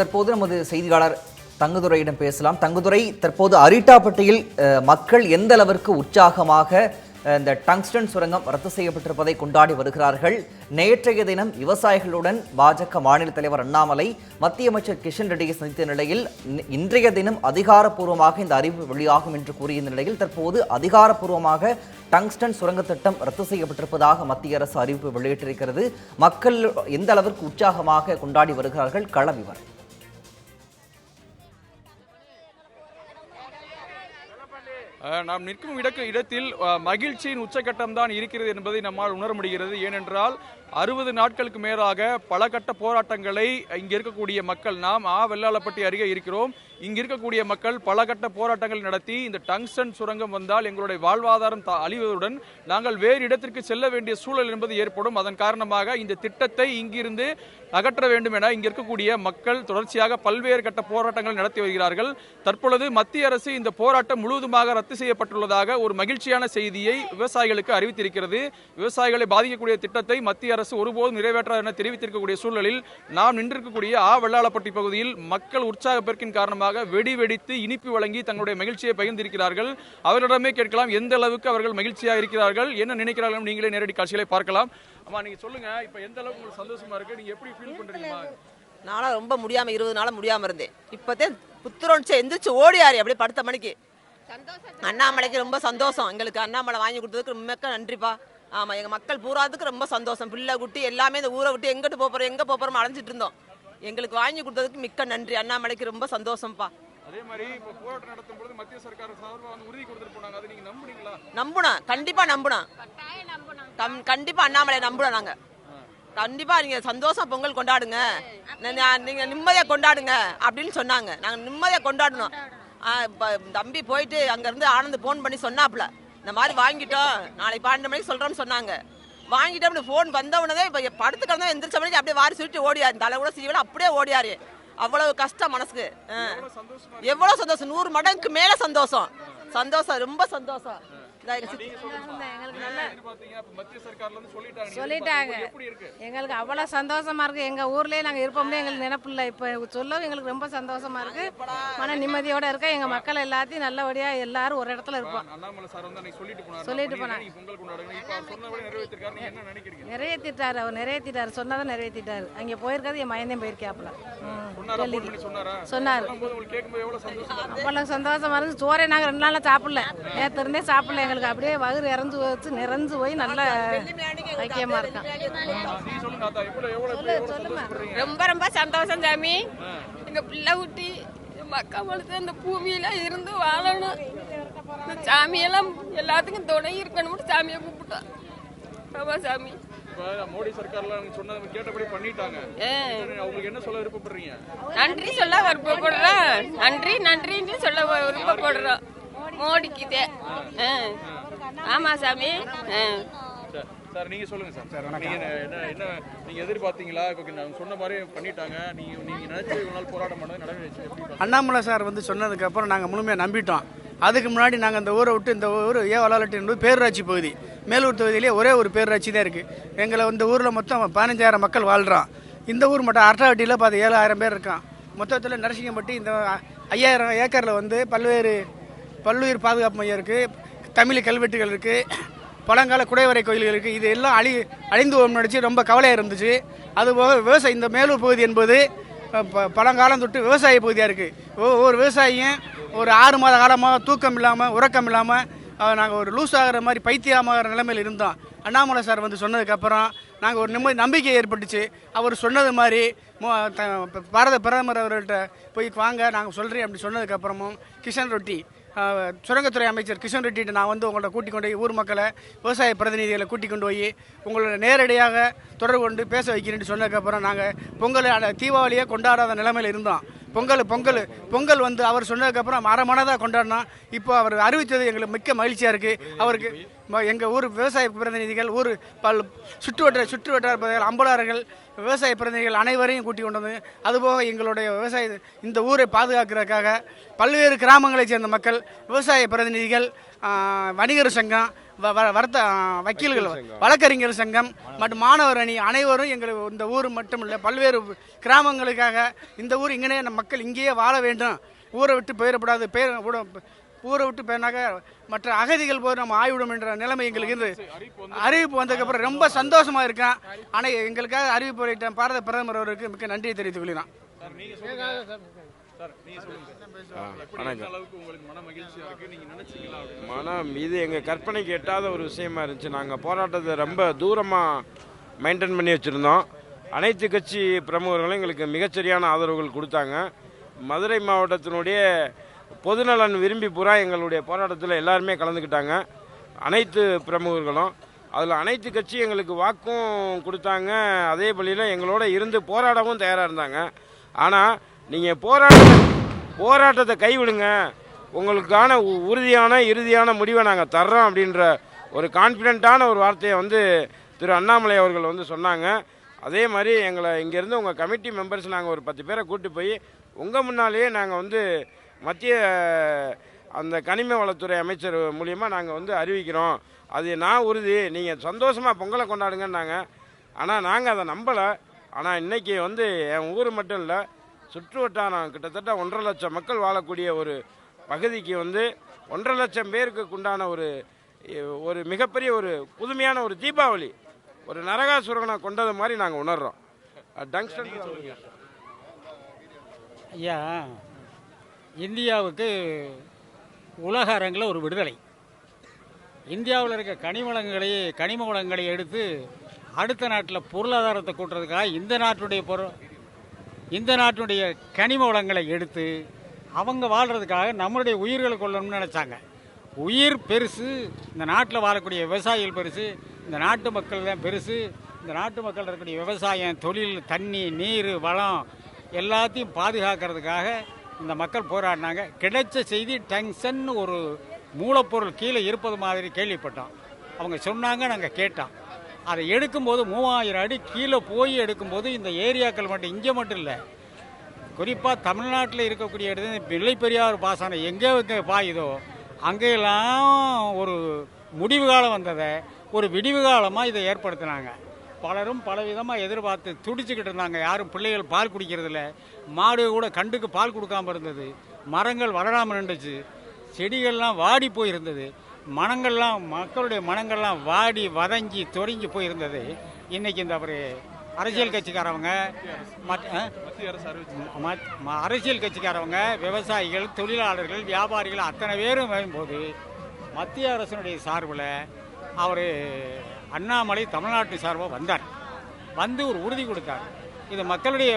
தற்போது நமது செய்தியாளர் தங்குதுரையிடம் பேசலாம். தங்குதுரை தற்போது அரிட்டாப்பட்டியில் மக்கள் எந்த அளவிற்கு உற்சாகமாக இந்த டங்ஸ்டன் சுரங்கம் ரத்து செய்யப்பட்டிருப்பதை கொண்டாடி வருகிறார்கள். நேற்றைய தினம் விவசாயிகளுடன் பாஜக மாநில தலைவர் அண்ணாமலை மத்திய அமைச்சர் கிஷன் ரெட்டியை சந்தித்த நிலையில் இன்றைய தினம் அதிகாரப்பூர்வமாக இந்த அறிவு வெளியாகும் என்று கூறிய நிலையில் தற்போது அதிகாரப்பூர்வமாக டங்ஸ்டன் சுரங்க திட்டம் ரத்து செய்யப்பட்டிருப்பதாக மத்திய அரசு அறிவிப்பு வெளியிட்டிருக்கிறது. மக்கள் எந்த அளவிற்கு உற்சாகமாக கொண்டாடி வருகிறார்கள்? கள விவரம். நாம் நிற்கும் இடக்கு இடத்தில் மகிழ்ச்சியின் உச்சகட்டம் தான் இருக்கிறது என்பதை நம்மால் உணர முடிகிறது. ஏனென்றால் அறுபது நாட்களுக்கு மேலாக பல கட்ட போராட்டங்களை இங்கே இருக்கக்கூடிய மக்கள் நாம் ஆ வெள்ளாளப்பட்டி அருகே இருக்கிறோம். இங்கே இருக்கக்கூடிய மக்கள் பல கட்ட போராட்டங்கள் நடத்தி இந்த டங்ஸ்டன் சுரங்கம் வந்தால் எங்களுடைய வாழ்வாதாரம் தா- அழிவதுடன் நாங்கள் வேறு இடத்திற்கு செல்ல வேண்டிய சூழல் என்பது ஏற்படும். அதன் காரணமாக இந்த திட்டத்தை இங்கிருந்து அகற்ற வேண்டும் என இங்கே இருக்கக்கூடிய மக்கள் தொடர்ச்சியாக பல்வேறு கட்ட போராட்டங்கள் நடத்தி வருகிறார்கள். தற்பொழுது மத்திய அரசு இந்த போராட்டம் முழுவதுமாக ரத்து செய்யப்பட்டுள்ளதாக ஒரு மகிழ்ச்சியான செய்தியை விவசாயிகளுக்கு அறிவித்திருக்கிறது. விவசாயிகளை பாதிக்கக்கூடிய திட்டத்தை மத்திய அரசு ஒருபோதும் நிறைவேற்றாது என தெரிவித்திருக்கக்கூடிய சூழலில் நாம் நின்றிருக்கக்கூடிய ஆ. வெள்ளாளப்பட்டி பகுதியில் மக்கள் உற்சாக பெருக்கின் காரணமாக வெடி வெடித்து இனிப்பு வழங்கி தங்களுடைய மகிழ்ச்சியை பகிர்ந்திருக்கிறார்கள். அவர்களிடமே கேட்கலாம் எந்த அளவுக்கு அவர்கள் மகிழ்ச்சியாக இருக்கிறார்கள் என்ன நினைக்கிறார்கள் நீங்களே நேரடி காட்சிகளை பார்க்கலாம். ஆமா நீங்க சொல்லுங்க இப்ப எந்த அளவுக்கு உங்களுக்கு சந்தோஷமா இருக்கு? நீங்க எப்படி ஃபீல் பண்றீங்க நானும் ரொம்ப முடியாம இருபது நாளா முடியாம இருந்தேன். இப்போதே புத்துரோன்ச்சு எந்திரிச்சு ஓடியாரு அப்படியே படுத்த மணிக்கு. அண்ணாமலைக்கு ரொம்ப சந்தோஷம். எங்களுக்கு அண்ணாமலை வாங்கி கொடுத்ததுக்கு மிக்க நன்றிப்பா. ஆமா எங்க மக்கள் பூராதுக்கு ரொம்ப சந்தோஷம். பிள்ளை குட்டி எல்லாமே இந்த ஊரை விட்டு எங்கிட்டு போப் போறோம் எங்க போப் போறோம் அலைஞ்சிட்டு இருந்தோம். எங்களுக்கு வாங்கி கொடுத்ததுக்கு மிக்க நன்றி. அண்ணாமலைக்கு ரொம்ப சந்தோஷம்ப்பா அதே மாதிரி இப்ப போராட்டம் நடத்தும் பொழுது மத்திய சர்க்கார் சார்பா வந்து உறுதி கொடுத்துட்டு போனாங்க. அதை நீங்க நம்புனீங்களா? நம்பணும் கண்டிப்பா நம்பணும் கம்- கண்டிப்பா அண்ணாமலை நம்பணும் நாங்க. கண்டிப்பா நீங்க சந்தோஷம் பொங்கல் கொண்டாடுங்க. நீங்க நிம்மதியா கொண்டாடுங்க அப்படின்னு சொன்னாங்க. நாங்க நிம்மதியா கொண்டாடணும். தம்பி போயிட்டு அங்க இருந்து ஆனந்த் போன் பண்ணி சொன்னாப்ல இந்த மாதிரி வாங்கிட்டோம் நாளைக்கு பன்னெண்டு மணிக்கு சொல்றோம்னு சொன்னாங்க. வாங்கிட்டு அப்படி ஃபோன் வந்தவனதே இப்ப படுத்து கிடந்தா எந்திரிச்ச மணிக்கு அப்படியே வாரி சுருட்டி ஓடியாரு. தலை கூட சீவல அப்படியே ஓடியாரு. அவ்வளவு கஷ்டம் மனசுக்கு. ஆ. எவ்வளவு சந்தோஷம்? நூறு மடங்குக்கு மேல சந்தோஷம். சந்தோஷம் ரொம்ப சந்தோஷம். இருந்து சொல்லிட்டாங்க. எங்களுக்கு அவ்வளோ சந்தோஷமா இருக்கு. எங்க ஊர்லயே நாங்க இருப்போம்னே எங்களுக்கு நினைப்பு இல்லை இப்போ சொல்லவும் எங்களுக்கு ரொம்ப சந்தோஷமா இருக்கு. மன நிம்மதியோட இருக்க. எங்க மக்கள் எல்லாத்தையும் நல்லபடியா எல்லாரும் ஒரு இடத்துல இருப்போம். அண்ணாமலை சார் வந்து அன்னைக்கு சொல்லிட்டு போனாரு. சொல்லிட்டு அப்ப போனாங்க. நிறைவேற்றிட்டாரு. அவர் நிறைவேற்றிட்டாரு. சொன்னதை நிறைவேற்றிட்டாரு. அங்கே போயிருக்கிறது என் மயந்தேன் போயிருக்காப்புல. ம், சொன்னாரா? அவ்வளோ சந்தோஷமா இருக்கு? சோறே நாங்கள் ரெண்டு நாளாக சாப்பிடல. நேற்று இருந்தே சாப்பிடல. எங்களுக்கு அப்படியே வயிறு இறந்து வச்சு நிறைஞ்சு போய் நல்ல ஐக்கியமா சந்தோஷப்படுறீங்க? ரொம்ப ரொம்ப சந்தோஷம் சாமி. எங்க பிள்ளை குட்டி மக்கள் வளர்த்து அந்த பூமியில இருந்து வாழணும். இந்த சாமியெல்லாம் எல்லாத்துக்கும் துணை இருக்கணும்னு சாமியை கூப்பிட்டோம் ஆமா சாமி. மோடி சர்க்கார்ல நீங்க சொன்னதை கேட்டபடி பண்ணிட்டாங்க. ஆ. அவங்களுக்கு என்ன சொல்ல விருப்பப்படுறீங்க? நன்றி சொல்ல விருப்பப்படுறோம் நன்றி நன்றின்னு சொல்ல விருப்பப்படுறோம் மோடிக்குதே. ஆமா சாமி. சார், சார் நீங்க சொல்லுங்க சார். நீங்க என்ன என்ன நீங்க எதிர்பார்த்தீங்களா? இப்ப நான் சொன்ன மாதிரி பண்ணிட்டாங்க. நீங்க நீங்க நினைச்ச இவ்வளவு நாள் போராட்டம் பண்ணது நடந்துச்சு? அண்ணாமலை சார் வந்து சொன்னதுக்கு அப்புறம் நாங்கள் முழுமையாக நம்பிட்டோம். அதுக்கு முன்னாடி நாங்கள் இந்த ஊரை விட்டு இந்த ஊர் ஏ வளாலட்டி என்பது பேரூராட்சி பகுதி. மேலூர் தொகுதியிலே ஒரே ஒரு பேரூராட்சி தான் இருக்குது எங்களை இந்த ஊரில் மொத்தம் பதினஞ்சாயிரம் மக்கள் வாழ்கிறோம் இந்த ஊர் மட்டும் அரட்டாவட்டியில் பார்த்து ஏழாயிரம் பேர் இருக்கான். மொத்தத்தில் நரசிங்கம்பட்டி இந்த ஐயாயிரம் ஏக்கரில் வந்து பல்வேறு பல்லுயிர் பாதுகாப்பு மையம் இருக்குது தமிழ் கல்வெட்டுகள் இருக்குது பழங்கால குடைவரை கோயில்கள் இருக்குது இது எல்லாம் அழி அழிந்து போகும் நினச்சி ரொம்ப கவலையாக இருந்துச்சு. அதுபோக விவசாயம் இந்த மேலூர் பகுதி என்பது ப- பழங்காலம் தொட்டு விவசாய பகுதியாக இருக்குது ஒவ்வொரு விவசாயியும் ஒரு ஆறு மாத காலமாக தூக்கம் இல்லாமல் உறக்கம் இல்லாமல் நாங்கள் ஒரு லூஸ் ஆகிற மாதிரி பைத்தியமாகிற நிலைமையில் இருந்தோம். அண்ணாமலை சார் வந்து சொன்னதுக்கப்புறம் நாங்கள் ஒரு நிம்மதி நம்பிக்கை ஏற்பட்டுச்சு. அவர் சொன்னது மாதிரி மோ- த- பாரத பிரதமர் அவர்கள்ட்ட போய் வாங்க நாங்கள் சொல்கிறேன் அப்படி சொன்னதுக்கப்புறமும் கிஷன் ரொட்டி சுரங்கத்துறை அமைச்சர் கிஷன் ரெட்டிகிட்ட நான் வந்து உங்கள்ட்ட கூட்டிக் கொண்டு போய் ஊர் மக்களை விவசாய பிரதிநிதிகளை கூட்டிக் கொண்டு போய் உங்களோட நேரடியாக தொடர்பு கொண்டு பேச வைக்கிறேன்னு சொன்னதுக்கப்புறம் நாங்கள் பொங்கலை அட- தீபாவளியை கொண்டாடாத நிலைமையில் இருந்தோம். பொங்கல் பொங்கல் பொங்கல் வந்து அவர் சொன்னதுக்கப்புறம் அரை கொண்டாடினா இப்போ அவர் அறிவித்தது எங்களுக்கு மிக்க மகிழ்ச்சியாக இருக்குது அவருக்கு எங்கள் ஊர் விவசாய பிரதிநிதிகள் ஊர் பல் சுற்றுவட்டார சுற்றுவட்டார சுற்று வட்டார அம்பலார்கள் விவசாய பிரதிநிதிகள் அனைவரையும் கூட்டி கொண்டு வந்து அதுபோக எங்களுடைய விவசாய இந்த ஊரை பாதுகாக்கிறதுக்காக பல்வேறு கிராமங்களைச் சேர்ந்த மக்கள் விவசாய பிரதிநிதிகள் வணிகர் சங்கம் வர்த்த வக்கீல்கள் வழக்கறிஞர் சங்கம் மற்றும் மாணவர் அணி அனைவரும் எங்கள் இந்த ஊர் மட்டும் இல்லை பல்வேறு கிராமங்களுக்காக இந்த ஊர் இங்கனே நம்ம மக்கள் இங்கேயே வாழ வேண்டும். ஊரை விட்டு போயிடக்கூடாது பேர் ஊரை விட்டு போயினாக்க மற்ற அகதிகள் போய் நம்ம ஆய்விடும் என்ற நிலைமை எங்களுக்கு இருந்து அறிவிப்பு வந்ததுக்கப்புறம் ரொம்ப சந்தோஷமா இருக்கேன். ஆனால் எங்களுக்காக அறிவிப்பு பாரத பிரதமர் அவருக்கு மிக்க நன்றியை தெரிவித்துக் கொள்கிறேன். எந்த அளவுக்கு உங்களுக்கு மன மகிழ்ச்சியா இருக்கு? நீங்க நினைச்சீங்களா அப்படின்னு? மனம் இது எங்கள் கற்பனைக்கு எட்டாத ஒரு விஷயமா இருந்துச்சு. நாங்கள் போராட்டத்தை ரொம்ப தூரமாக மெயின்டைன் பண்ணி வச்சுருந்தோம். அனைத்து கட்சி பிரமுகர்களும் எங்களுக்கு மிகச்சரியான ஆதரவுகள் கொடுத்தாங்க. மதுரை மாவட்டத்தினுடைய பொதுநலன் விரும்பி பூரா எங்களுடைய போராட்டத்தில் எல்லாருமே கலந்துக்கிட்டாங்க. அனைத்து பிரமுகர்களும். அதில் அனைத்து கட்சி எங்களுக்கு வாக்கும் கொடுத்தாங்க. அதே வழியில் எங்களோட இருந்து போராடவும் தயாராக இருந்தாங்க. ஆனால் நீங்கள் போராட்ட போராட்டத்தை கைவிடுங்க. உங்களுக்கான உ- உறுதியான இறுதியான முடிவை நாங்கள் தர்றோம் அப்படின்ற ஒரு கான்ஃபிடென்ட்டான ஒரு வார்த்தையை வந்து திரு அண்ணாமலை அவர்கள் வந்து சொன்னாங்க. அதே மாதிரி எங்களை இங்கேருந்து உங்கள் கமிட்டி மெம்பர்ஸ் நாங்கள் ஒரு பத்து பேரை கூட்டி போய் உங்கள் முன்னாலேயே நாங்கள் வந்து மத்திய அந்த கனிம வளத்துறை அமைச்சர் மூலியமாக நாங்கள் வந்து அறிவிக்கிறோம். அது நான் உறுதி. நீங்கள் சந்தோஷமாக பொங்கலை கொண்டாடுங்கன்னாங்க. ஆனால் நாங்கள் அதை நம்பலை. ஆனால் இன்னைக்கு வந்து என் ஊர் மட்டும் இல்லை சுற்று வட்டாரம் கிட்டத்தட்ட ஒன்றரை லட்சம் மக்கள் வாழக்கூடிய ஒரு பகுதிக்கு வந்து ஒன்றரை லட்சம் பேருக்கு உண்டான ஒரு ஒரு மிகப்பெரிய ஒரு புதுமையான ஒரு தீபாவளி ஒரு நரகாசுரகனை கொண்டது மாதிரி நாங்கள் உணர்றோம். டங்ஸ்டன் ஐயா இந்தியாவுக்கு உலக அரங்கில் ஒரு விடுதலை. இந்தியாவில் இருக்க கனிமவளங்களை கனிம வளங்களை எடுத்து அடுத்த நாட்டில் பொருளாதாரத்தை கூட்டுறதுக்காக இந்த நாட்டுடைய பொருள் இந்த நாட்டுடைய கனிம வளங்களை எடுத்து அவங்க வாழ்கிறதுக்காக நம்மளுடைய உயிர்களை கொள்ளணும்னு நினச்சாங்க. உயிர் பெருசு இந்த நாட்டில் வாழக்கூடிய விவசாயிகள் பெருசு இந்த நாட்டு மக்கள் தான் பெருசு இந்த நாட்டு மக்கள் இருக்கக்கூடிய விவசாயம் தொழில் தண்ணி நீர் வளம் எல்லாத்தையும் பாதுகாக்கிறதுக்காக இந்த மக்கள் போராடினாங்க. கிடைச்ச செய்தி டங்ஷன் ஒரு மூலப்பொருள் கீழே இருப்பது மாதிரி கேள்விப்பட்டோம். அவங்க சொன்னாங்க நாங்கள் கேட்டோம். அதை எடுக்கும்போது மூவாயிரம் அடி கீழே போய் எடுக்கும்போது இந்த ஏரியாக்கள் மட்டும் இங்கே மட்டும் இல்லை. குறிப்பாக தமிழ்நாட்டில் இருக்கக்கூடிய இடத்துல பிள்ளை பெரியார் பாசனம் எங்கே எங்கே பாயுதோ அங்கெல்லாம் ஒரு முடிவு காலம் வந்ததை ஒரு விடிவு காலமாக இதை ஏற்படுத்தினாங்க. பலரும் பலவிதமாக எதிர்பார்த்து துடிச்சுக்கிட்டு இருந்தாங்க. யாரும் பிள்ளைகள் பால் குடிக்கிறதில்ல. மாடு கூட கண்டுக்கு பால் கொடுக்காம இருந்தது. மரங்கள் வளராமல் நின்றுச்சு. செடிகள்லாம் வாடி போயிருந்தது. மனங்கள்லாம் மக்களுடைய மனங்கள்லாம் வாடி வதங்கி தொறிஞ்சு போயிருந்தது. இன்னைக்கு இந்த ஒரு அரசியல் கட்சிக்காரவங்க மத்திய அரசு அரசியல் கட்சிக்காரவங்க விவசாயிகள் தொழிலாளர்கள் வியாபாரிகள் அத்தனை பேரும் வரும்போது மத்திய அரசனுடைய சார்பில் அவர் அண்ணாமலை தமிழ்நாட்டு சார்பாக வந்தார். வந்து ஒரு உறுதி கொடுத்தார். இது மக்களுடைய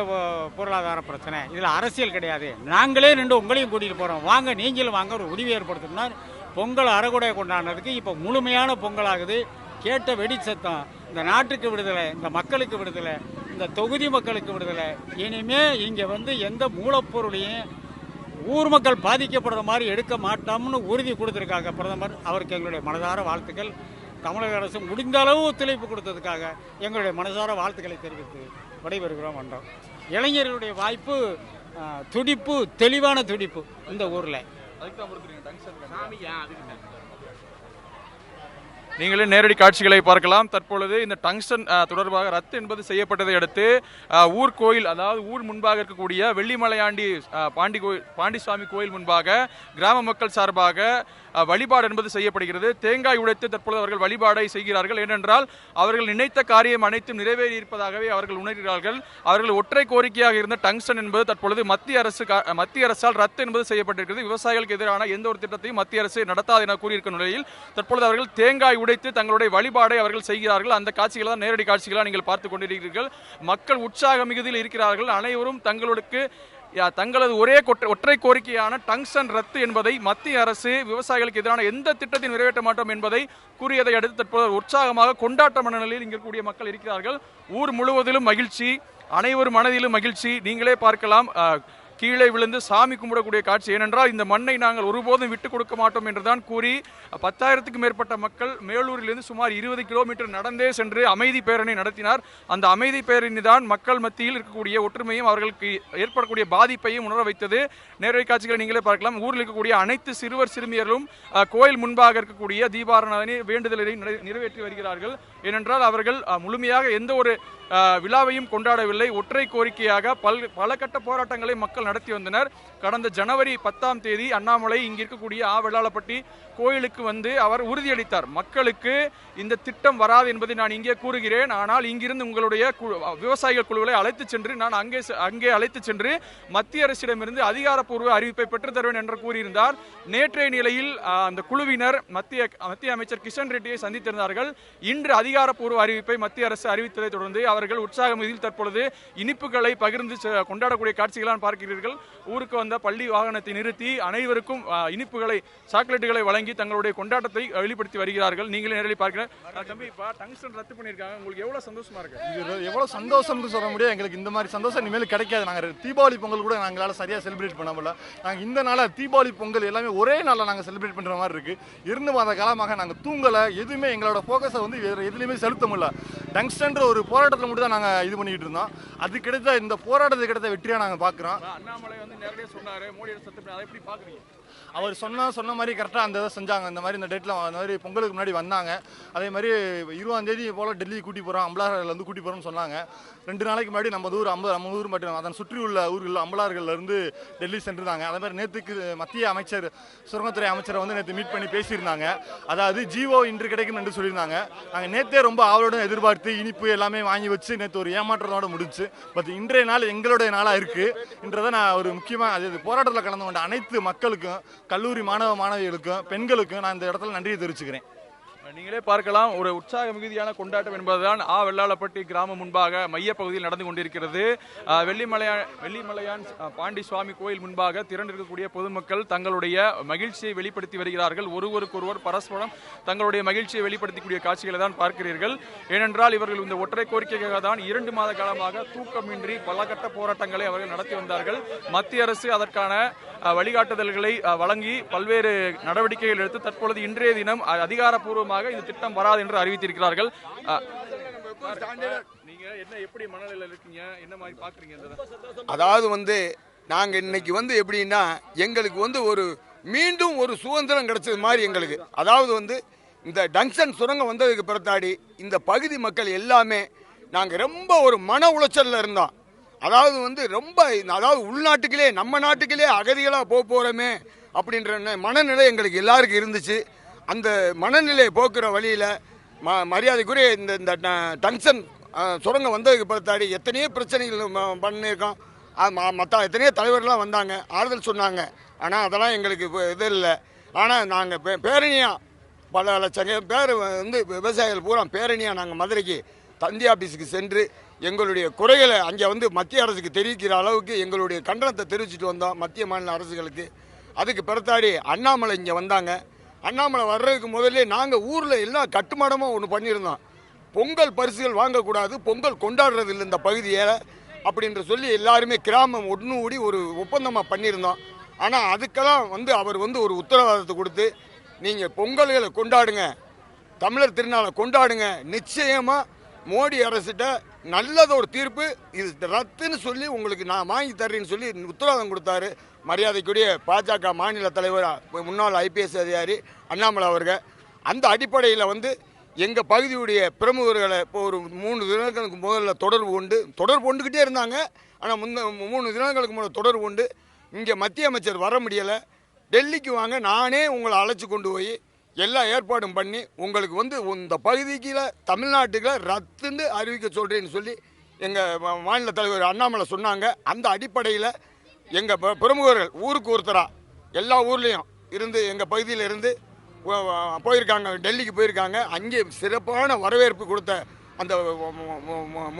பொருளாதார பிரச்சனை. இதில் அரசியல் கிடையாது. நாங்களே நின்று உங்களையும் கூட்டிகிட்டு போகிறோம் வாங்க நீங்களும் வாங்க ஒரு முடிவு ஏற்படுத்தினார் பொங்கல் அறகுடையை கொண்டாடினதுக்கு இப்போ முழுமையான பொங்கலாகுது. கேட்ட வெடி சத்தம் இந்த நாட்டுக்கு விடுதலை இந்த மக்களுக்கு விடுதலை இந்த தொகுதி மக்களுக்கு விடுதலை. இனிமே இங்கே வந்து எந்த மூலப்பொருளையும் ஊர் மக்கள் பாதிக்கப்படுற மாதிரி எடுக்க மாட்டோம்னு உறுதி கொடுத்துருக்காங்க பிரதமர். அவருக்கு எங்களுடைய மனதார வாழ்த்துக்கள். தமிழக அரசு முடிந்த அளவு ஒத்துழைப்பு கொடுத்ததுக்காக எங்களுடைய மனதார வாழ்த்துக்களை தெரிவித்து விடைபெறுகிறோம் வந்தோம் இளைஞர்களுடைய வாய்ப்பு துடிப்பு தெளிவான துடிப்பு இந்த ஊரில். அதுக்கு தான் பொறுத்துறீங்க அதுக்கு நீங்களே நேரடி காட்சிகளை பார்க்கலாம். தற்பொழுது இந்த டங்ஸ்டன் தொடர்பாக ரத்து என்பது செய்யப்பட்டதை அடுத்து ஊர் கோயில் அதாவது ஊர் முன்பாக இருக்கக்கூடிய வெள்ளிமலையாண்டி பாண்டி கோயில் பாண்டிசாமி கோயில் முன்பாக கிராம மக்கள் சார்பாக வழிபாடு என்பது செய்யப்படுகிறது. தேங்காய் உடைத்து தற்பொழுது அவர்கள் வழிபாடை செய்கிறார்கள். ஏனென்றால் அவர்கள் நினைத்த காரியம் அனைத்தும் நிறைவேறி இருப்பதாகவே அவர்கள் உணர்கிறார்கள். அவர்கள் ஒற்றை கோரிக்கையாக இருந்த டங்ஸ்டன் என்பது தற்பொழுது மத்திய அரசு மத்திய அரசால் ரத்து என்பது செய்யப்பட்டிருக்கிறது. விவசாயிகளுக்கு எதிரான எந்த ஒரு திட்டத்தையும் மத்திய அரசு நடத்தாது என கூறியிருக்கும் நிலையில் தற்பொழுது அவர்கள் தேங்காய் உடைத்து தங்களுடைய வழிபாடை அவர்கள் செய்கிறார்கள். அந்த காட்சிகளை தான் நேரடி காட்சிகளாக நீங்கள் பார்த்து கொண்டிருக்கிறீர்கள். மக்கள் உற்சாக மிகுதியில் இருக்கிறார்கள். அனைவரும் தங்களுக்கு யா, தங்களது ஒரே ஒற்றை கோரிக்கையான டங்ஷன் ரத்து என்பதை மத்திய அரசு விவசாயிகளுக்கு எதிரான எந்த திட்டத்தையும் நிறைவேற்ற மாட்டோம் என்பதை கூறியதை அடுத்து தற்போது உற்சாகமாக கொண்டாட்ட மனநிலையில் இங்கே இருக்கக்கூடிய மக்கள் இருக்கிறார்கள். ஊர் முழுவதிலும் மகிழ்ச்சி அனைவரும் மனதிலும் மகிழ்ச்சி. நீங்களே பார்க்கலாம். கீழே விழுந்து சாமி கும்பிடக்கூடிய காட்சி ஏனென்றால் இந்த மண்ணை நாங்கள் ஒருபோதும் விட்டுக் கொடுக்க மாட்டோம் என்றுதான் கூறி பத்தாயிரத்துக்கு மேற்பட்ட மக்கள் மேலூரிலிருந்து சுமார் இருபது கிலோமீட்டர் நடந்தே சென்று அமைதி பேரணி நடத்தினார். அந்த அமைதி பேரணி தான் மக்கள் மத்தியில் இருக்கக்கூடிய ஒற்றுமையும் அவர்களுக்கு ஏற்படக்கூடிய பாதிப்பையும் உணர வைத்தது. நேரடி காட்சிகளை நீங்களே பார்க்கலாம். ஊரில் இருக்கக்கூடிய அனைத்து சிறுவர் சிறுமியர்களும் கோயில் முன்பாக இருக்கக்கூடிய தீபாரணி வேண்டுதலை நிறை- நிறைவேற்றி வருகிறார்கள். ஏனென்றால் அவர்கள் முழுமையாக எந்த ஒரு விழாவையும் கொண்டாடவில்லை. ஒற்றை கோரிக்கையாக பல் பல கட்ட போராட்டங்களை மக்கள் நடத்தி வந்தனர். கடந்த ஜனவரி பத்தாம் தேதி அண்ணாமலை இங்கே இருக்கக்கூடிய ஆ வெள்ளாளப்பட்டி கோயிலுக்கு வந்து அவர் உறுதியளித்தார். மக்களுக்கு இந்த திட்டம் வராது என்பதை நான் இங்கே கூறுகிறேன். ஆனால் இங்கிருந்து உங்களுடைய விவசாயிகள் குழுவை அழைத்து சென்று நான் அங்கே அங்கே அழைத்து சென்று மத்திய அரசிடமிருந்து அதிகாரப்பூர்வ அறிவிப்பை பெற்றுத் தருவேன் என்று கூறியிருந்தார். நேற்றைய நிலையில் அந்த குழுவினர் மத்திய மத்திய அமைச்சர் கிஷன் ரெட்டியை சந்தித்திருந்தார்கள். இன்று அதிகாரப்பூர்வ அறிவிப்பை மத்திய அரசு அறிவித்ததை தொடர்ந்து அவர்கள் உற்சாகம் இதில் தற்பொழுது இனிப்புகளை பகிர்ந்து செ- கொண்டாடக்கூடிய காட்சிகளான் பார்க்கிறீர்கள். ஊருக்கு வந்த பள்ளி வாகனத்தை நிறுத்தி அனைவருக்கும் இனிப்புகளை சாக்லேட்டுகளை வழங்கி தங்களுடைய கொண்டாட்டத்தை வெளிப்படுத்தி வருகிறார்கள். நீங்களே நேரடி பார்க்கிறேன் தம்பி இப்போ டங்ஸ்டன் ரத்து பண்ணியிருக்காங்க. உங்களுக்கு எவ்வளவு சந்தோஷமா இருக்கு? எவ்வளோ சந்தோஷம்னு சொல்ல முடியும் எங்களுக்கு இந்த மாதிரி சந்தோஷம் இனிமேல் கிடைக்காது. நாங்கள் தீபாவளி பொங்கல் கூட நாங்களால சரியாக செலிப்ரேட் பண்ண முடியல. நாங்கள் இந்த நாள தீபாவளி பொங்கல் எல்லாமே ஒரே நாளில் நாங்கள் செலிப்ரேட் பண்ணுற மாதிரி இருக்கு. இருந்து மாத காலமாக நாங்கள் தூங்கலை. எதுவுமே எங்களோட ஃபோக்கஸை வந்து வேறு எதுலையுமே செலுத்த முடியல. டங்ஸ்டன்ற ஒரு போராட்டத்தில் மட்டும் தான் நாங்கள் இது பண்ணிட்டு இருந்தோம். அது கிடைத்த இந்த போராட்டத்துக்கு கிடைத்த வெற்றியாக நாங்கள் பார்க்குறோம் அண்ணாமலை வந்து நேரடியாக சொன்னாரு மோடி சத்து அதை எப்படி பாக்குறீங்க அவர் சொன்ன சொன்ன மாதிரி கரெக்டாக அந்த இதை செஞ்சாங்க. இந்த மாதிரி இந்த டேட்டில் அந்த மாதிரி பொங்கலுக்கு முன்னாடி வந்தாங்க. அதே மாதிரி இருபதாம் தேதி போல் டெல்லி கூட்டி போகிறோம் அம்பலாரிலேருந்து கூட்டி போகிறோம்னு சொன்னாங்க. ரெண்டு நாளைக்கு முன்னாடி நம்ம ஊர் அம்ப நம்ம ஊர் மட்டும் அதன் சுற்றி உள்ள ஊர்கள் அம்பலார்கள்லேருந்து டெல்லி சென்றிருந்தாங்க. அதே மாதிரி நேற்றுக்கு மத்திய அமைச்சர் சுரங்கத்துறை அமைச்சரை வந்து நேற்று மீட் பண்ணி பேசியிருந்தாங்க. அதாவது ஜியோ இன்று கிடைக்கும் என்று சொல்லியிருந்தாங்க. நாங்கள் நேற்றே ரொம்ப ஆவலுடன் எதிர்பார்த்து இனிப்பு எல்லாமே வாங்கி வச்சு நேற்று ஒரு ஏமாற்றத்தோட முடிச்சு பட் இன்றைய நாள் எங்களுடைய நாளாக இருக்குது என்றதை நான் ஒரு முக்கியமாக அது போராட்டத்தில் கலந்து கொண்ட அனைத்து மக்களுக்கும் கல்லூரி மாணவ மாணவிகளுக்கும் பெண்களுக்கும் நான் இந்த இடத்துல நன்றியை தெரிவிச்சுக்கிறேன். நீங்களே பார்க்கலாம். ஒரு உற்சாக மிகுதியான கொண்டாட்டம் என்பதுதான் ஆ வெள்ளாளப்பட்டி கிராமம் முன்பாக மையப்பகுதியில் நடந்து கொண்டிருக்கிறது. வெள்ளிமலையா வெள்ளிமலையான் பாண்டி சுவாமி கோயில் முன்பாக திரண்டிருக்கக்கூடிய பொதுமக்கள் தங்களுடைய மகிழ்ச்சியை வெளிப்படுத்தி வருகிறார்கள். ஒருவருக்கொருவர் பரஸ்பரம் தங்களுடைய மகிழ்ச்சியை வெளிப்படுத்தக்கூடிய காட்சிகளை தான் பார்க்கிறீர்கள். ஏனென்றால் இவர்கள் இந்த ஒற்றை கோரிக்கைக்காக தான் இரண்டு மாத காலமாக தூக்கமின்றி பல கட்ட போராட்டங்களை அவர்கள் நடத்தி வந்தார்கள். மத்திய அரசு அதற்கான வழிகாட்டுதல்களை வழங்கி பல்வேறு நடவடிக்கைகள் எடுத்து தற்பொழுது இன்றைய தினம் அதிகாரப்பூர்வமாக அதிகாரப்பூர்வமாக இந்த திட்டம் வராது என்று அறிவித்திருக்கிறார்கள். என்ன எப்படி மனநிலையில் இருக்கீங்க? என்ன மாதிரி பாக்குறீங்க இந்த அதாவது வந்து நாங்கள் இன்னைக்கு வந்து எப்படின்னா எங்களுக்கு வந்து ஒரு மீண்டும் ஒரு சுதந்திரம் கிடைச்சது மாதிரி எங்களுக்கு. அதாவது வந்து இந்த டங்ஷன் சுரங்கம் வந்ததுக்கு பிறத்தாடி இந்த பகுதி மக்கள் எல்லாமே நாங்கள் ரொம்ப ஒரு மன உளைச்சல்ல இருந்தோம். அதாவது வந்து ரொம்ப அதாவது உள்நாட்டுக்கிலே நம்ம நாட்டுக்கிலே அகதிகளாக போக போகிறோமே அப்படின்ற ந- மனநிலை எங்களுக்கு எல்லாருக்கும் இருந்துச்சு. அந்த மனநிலையை போக்குற வழியில் ம மரியாதைக்குரிய இந்த இந்த ட- டங்ஷன் சுரங்கம் வந்ததுக்கு பிறத்தாடி எத்தனையோ பிரச்சனைகள் ம- பண்ணியிருக்கோம். மற்ற எத்தனையோ தலைவர்கள்லாம் வந்தாங்க ஆறுதல் சொன்னாங்க. ஆனால் அதெல்லாம் எங்களுக்கு இது இல்லை. ஆனால் நாங்கள் பே பேரணியாக பல லட்சம் பேர் வந்து விவசாயிகள் பூரா பேரணியாக நாங்கள் மதுரைக்கு தந்தி ஆஃபீஸுக்கு சென்று எங்களுடைய குறைகளை அங்கே வந்து மத்திய அரசுக்கு தெரிவிக்கிற அளவுக்கு எங்களுடைய கண்டனத்தை தெரிவிச்சிட்டு வந்தோம் மத்திய மாநில அரசுகளுக்கு. அதுக்கு பிறத்தாடி அண்ணாமலை இங்கே வந்தாங்க. அண்ணாமலை வர்றதுக்கு முதல்ல நாங்கள் ஊரில் எல்லாம் கட்டுமானமாக ஒன்று பண்ணியிருந்தோம். பொங்கல் பரிசுகள் வாங்கக்கூடாது பொங்கல் கொண்டாடுறது இல்லை இந்த பகுதியை அப்படின்ற சொல்லி எல்லாருமே கிராமம் ஒன்று கூடி ஒரு ஒப்பந்தமாக பண்ணியிருந்தோம். ஆனால் அதுக்கெல்லாம் வந்து அவர் வந்து ஒரு உத்தரவாதத்தை கொடுத்து நீங்கள் பொங்கல்களை கொண்டாடுங்க தமிழர் திருநாளை கொண்டாடுங்க நிச்சயமாக மோடி அரசிட்ட நல்லத ஒரு தீர்ப்பு இது ரத்துன்னு சொல்லி உங்களுக்கு நான் வாங்கி தர்றேன்னு சொல்லி உத்தரவாதம் கொடுத்தாரு. மரியாதைக்குரிய பாஜக மாநில தலைவர் முன்னாள் ஐபிஎஸ் அதிகாரி அண்ணாமலை அவர்கள். அந்த அடிப்படையில் வந்து எங்கள் பகுதியுடைய பிரமுகர்களை இப்போ ஒரு மூணு தினங்களுக்கு முதல்ல தொடர்பு கொண்டு தொடர்பு கொண்டுக்கிட்டே இருந்தாங்க. ஆனால் முந்த மூணு தினங்களுக்கு முதல்ல தொடர்பு கொண்டு இங்கே மத்திய அமைச்சர் வர முடியலை. டெல்லிக்கு வாங்க நானே உங்களை அழைச்சி கொண்டு போய் எல்லா ஏற்பாடும் பண்ணி உங்களுக்கு வந்து இந்த பகுதிக்குல தமிழ்நாட்டுக்குள்ள ரத்துன்னு அறிவிக்க சொல்கிறேன்னு சொல்லி எங்கள் மாநில தலைவர் அண்ணாமலை சொன்னாங்க. அந்த அடிப்படையில் எங்கள் பிரமுகர்கள் ஊருக்கு ஒருத்தரா எல்லா ஊர்லேயும் இருந்து எங்கள் பகுதியில் இருந்து போயிருக்காங்க டெல்லிக்கு போயிருக்காங்க. அங்கே சிறப்பான வரவேற்பு கொடுத்த அந்த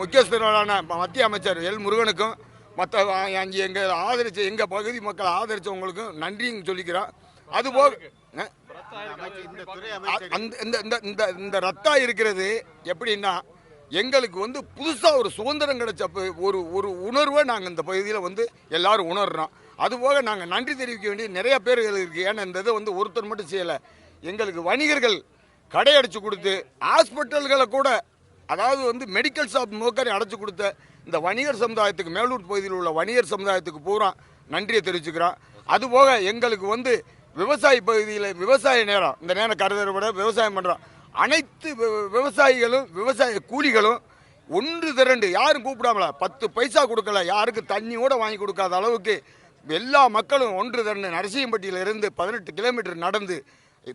முக்கியஸ்தரான மத்திய அமைச்சர் எல் முருகனுக்கும் மற்ற அங்கே எங்கள் ஆதரிச்ச எங்கள் பகுதி மக்களை ஆதரிச்சவங்களுக்கும் நன்றியும் சொல்லிக்கிறோம். அதுபோக அந்த இந்த இந்த இந்த ரத்தா இருக்கிறது எப்படின்னா எங்களுக்கு வந்து புதுசாக ஒரு சுதந்திரம் கிடைச்ச ஒரு ஒரு உணர்வை நாங்கள் இந்த பகுதியில் வந்து எல்லாரும் உணர்றோம். அதுபோக நாங்கள் நன்றி தெரிவிக்க வேண்டிய நிறைய பேர் இருக்குது ஏன்னா இந்த இதை வந்து ஒருத்தர் மட்டும் செய்யலை. எங்களுக்கு வணிகர்கள் கடையடைச்சு கொடுத்து ஹாஸ்பிட்டல்களை கூட அதாவது வந்து மெடிக்கல் ஷாப் மோக்கரை அடைச்சு கொடுத்த இந்த வணிகர் சமுதாயத்துக்கு மேலூர் பகுதியில் உள்ள வணிகர் சமுதாயத்துக்கு பூரா நன்றியை தெரிவிச்சுக்கிறோம். அதுபோக எங்களுக்கு வந்து விவசாய பகுதியில் விவசாய நேரம் இந்த நேரம் கருதரை விட விவசாயம் பண்ணுறோம் அனைத்து விவசாயிகளும் விவசாய கூலிகளும் ஒன்று திரண்டு யாரும் கூப்பிடாமல? பத்து பைசா கொடுக்கல. யாருக்கு? தண்ணி கூட வாங்கி கொடுக்காத அளவுக்கு எல்லா மக்களும் ஒன்று திரண்டு நரசியம்பட்டியில இருந்து பதினெட்டு கிலோமீட்டர் நடந்து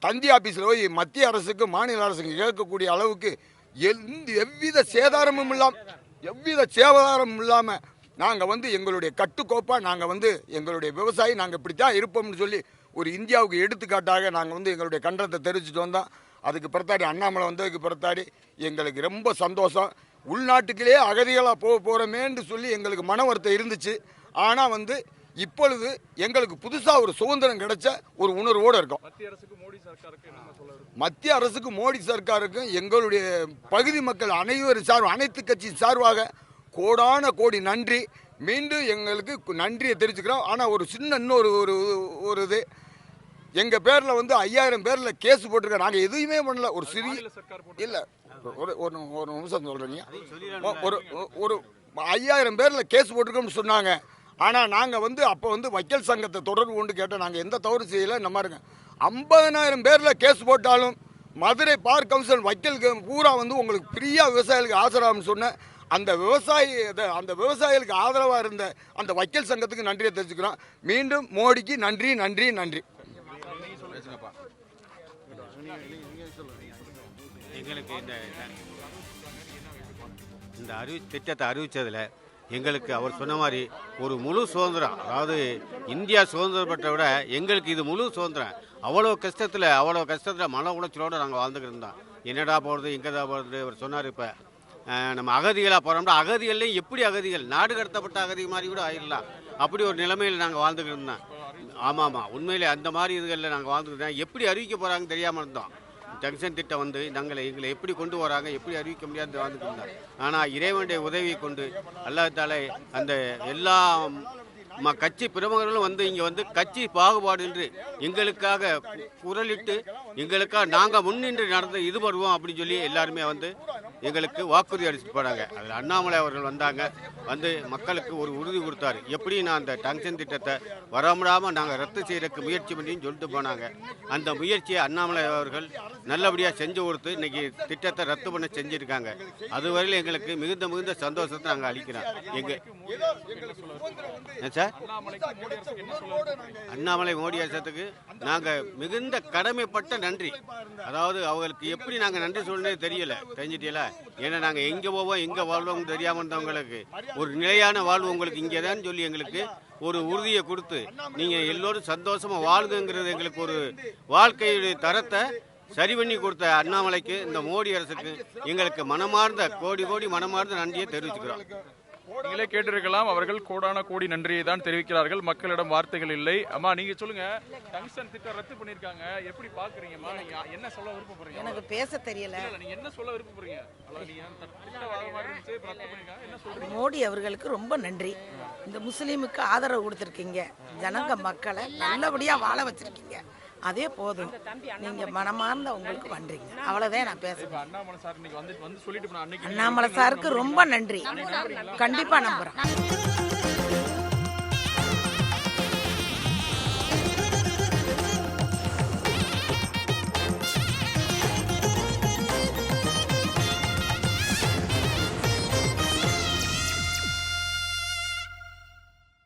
தந்தி ஆபீஸில் போய் மத்திய அரசுக்கு மாநில அரசுக்கு கேட்கக்கூடிய அளவுக்கு எந்த எவ்வித சேதாரமும் இல்லாமல் எவ்வித சேதாரமும் இல்லாமல் நாங்கள் வந்து எங்களுடைய கட்டுக்கோப்பாக நாங்கள் வந்து எங்களுடைய விவசாயி நாங்கள் இப்படி தான் இருப்போம்னு சொல்லி ஒரு இந்தியாவுக்கு எடுத்துக்காட்டாக நாங்கள் வந்து எங்களுடைய கண்டனத்தை தெரிவிச்சுட்டு வந்தோம். அதுக்கு பிறத்தாடி அண்ணாமலை வந்ததுக்கு பிறத்தாடி எங்களுக்கு ரொம்ப சந்தோஷம். உள்நாட்டுக்கிலே அகதிகளாக போக போகிறோமேன்னு சொல்லி எங்களுக்கு மன வருத்தம் இருந்துச்சு. ஆனால் வந்து இப்பொழுது எங்களுக்கு புதுசாக ஒரு சுதந்திரம் கிடைச்ச ஒரு உணர்வோடு இருக்கோம். மத்திய அரசுக்கு மோடி சர்க்காருக்கு என்ன சொல்ல விரும்புறீங்க? மத்திய அரசுக்கு மோடி சர்க்காருக்கும் எங்களுடைய பகுதி மக்கள் அனைவரும் சார்பு அனைத்து கட்சி சார்பாக கோடான கோடி நன்றி. மீண்டும் எங்களுக்கு நன்றியை தெரிவிச்சுக்கிறோம். ஆனால் ஒரு சின்ன இன்னொரு ஒரு ஒரு இது எங்கள் பேரில் வந்து ஐயாயிரம் பேரில் கேஸ் போட்டிருக்கோம் நாங்கள் எதுவுமே பண்ணல. ஒரு சிறிய இல்லை. ஒரு ஒரு ஒரு நிமிஷம் சொல்கிறீங்க ஒரு ஒரு ஐயாயிரம் பேரில் கேஸ் போட்டிருக்கோம்னு சொன்னாங்க. ஆனால் நாங்கள் வந்து அப்போ வந்து வக்கீல் சங்கத்தை தொடர்பு கொண்டு கேட்டோம் நாங்கள் எந்த தவறு செய்யலை. இந்த மாதிரிங்க ஐம்பதனாயிரம் பேரில் கேஸ் போட்டாலும் மதுரை பார் கவுன்சில் வக்கீலுக்கு பூரா வந்து உங்களுக்கு ஃப்ரீயாக விவசாயிகளுக்கு ஆசராம்னு சொன்ன அந்த விவசாயி அந்த விவசாயிகளுக்கு ஆதரவாக இருந்த அந்த வக்கீல் சங்கத்துக்கு நன்றியை தெரிஞ்சுக்கிறோம் மீண்டும் மோடிக்கு நன்றி நன்றி நன்றி. எங்களுக்கு இந்த இந்த அறிவி திட்டத்தை அறிவித்ததில் எங்களுக்கு அவர் சொன்ன மாதிரி ஒரு முழு சுதந்திரம். அதாவது இந்தியா சுதந்திரம் பெற்ற விட எங்களுக்கு இது முழு சுதந்திரம். அவ்வளோ கஷ்டத்தில் அவ்வளோ கஷ்டத்தில் மன உளைச்சலோடு நாங்கள் வாழ்ந்துக்கிட்டு இருந்தோம். என்னடா போகிறது எங்கடா போகிறது அவர் சொன்னார் இப்போ. நம்ம அகதிகளாக போகிறோம்னா அகதிகள்லையும் எப்படி அகதிகள்? நாடு கடத்தப்பட்ட அகதி மாதிரி கூட ஆயிடலாம். அப்படி ஒரு நிலைமையில் நாங்கள் வாழ்ந்துக்கிட்டு இருந்தோம். ஆமாம் ஆமாம் உண்மையிலே அந்த மாதிரி இதுகளில் நாங்கள் வாழ்ந்துக்கிட்டு எப்படி அறிவிக்க போகிறாங்கன்னு தெரியாமல் இருந்தோம். ஜங்ஷன் திட்டம் வந்து நாங்கள் எங்களை எப்படி கொண்டு வராங்க எப்படி அறிவிக்க முடியாது வந்துட்டு இருந்தார் ஆனால் இறைவனுடைய உதவியை கொண்டு அல்லாத்தாலே அந்த எல்லா ம கட்சி பிரமுகர்களும் வந்து இங்கே வந்து கட்சி பாகுபாடின்றி எங்களுக்காக குரலிட்டு எங்களுக்காக நாங்கள் முன்னின்று நடந்து இது வருவோம் அப்படின்னு சொல்லி எல்லாருமே வந்து எங்களுக்கு வாக்குறுதி அளிச்சுட்டு போனாங்க. அதில் அண்ணாமலை அவர்கள் வந்தாங்க. வந்து மக்களுக்கு ஒரு உறுதி கொடுத்தாரு. எப்படி நான் அந்த டங்ஷன் திட்டத்தை வரமுடாமல் நாங்கள் ரத்து செய்யறதுக்கு முயற்சி பண்ணின்னு சொல்லிட்டு போனாங்க. அந்த முயற்சியை அண்ணாமலை அவர்கள் நல்லபடியாக செஞ்சு கொடுத்து இன்னைக்கு திட்டத்தை ரத்து பண்ண செஞ்சுருக்காங்க. அதுவரையில் எங்களுக்கு மிகுந்த மிகுந்த சந்தோஷத்தை நாங்கள் அளிக்கிறோம். எங்கள் சார்? அண்ணாமலை மோடி அரசத்துக்கு நாங்கள் மிகுந்த கடமைப்பட்ட நன்றி. அதாவது அவங்களுக்கு எப்படி நாங்கள் நன்றி சொல்லணும்னே தெரியல. தெரிஞ்சிட்டீங்களா ஏன்னா நாங்கள் எங்கே போவோம் எங்கே வாழ்வோம்னு தெரியாமல் இருந்தவங்களுக்கு ஒரு நிலையான வாழ்வு உங்களுக்கு இங்கே தான் சொல்லி எங்களுக்கு ஒரு உறுதியை கொடுத்து நீங்கள் எல்லோரும் சந்தோஷமாக வாழுங்கிறது எங்களுக்கு ஒரு வாழ்க்கையுடைய தரத்தை சரி பண்ணி கொடுத்த அண்ணாமலைக்கு இந்த மோடி அரசுக்கு எங்களுக்கு மனமார்ந்த கோடி கோடி மனமார்ந்த நன்றியை தெரிவிச்சுக்கிறோம். நீங்களே கேட்டிருக்கலாம் அவர்கள் கோடான கோடி நன்றியை தான் தெரிவிக்கிறார்கள். மக்களிடம் வார்த்தைகள் இல்லை. அம்மா நீங்க சொல்லுங்க. டங்ஸ்டன் திட்டம் ரத்து பண்ணிருக்காங்க எப்படி பாக்குறீங்கம்மா நீங்க என்ன சொல்ல விருப்பப்படுறீங்க? எனக்கு பேச தெரியல. நீங்க என்ன சொல்ல விருப்பப்படுறீங்க? மோடி அவர்களுக்கு ரொம்ப நன்றி. இந்த முஸ்லீமுக்கு ஆதரவு கொடுத்துருக்கீங்க. ஜனங்க மக்களை நல்லபடியா வாழ வச்சிருக்கீங்க. அதே போதும். நீங்க மனமார்ந்த உங்களுக்கு பண்றீங்க அவ்வளவுதான் நான் இப்ப பேசுறேன். அண்ணாமலை சாருக்கு ரொம்ப நன்றி. கண்டிப்பா நம்புறேன்.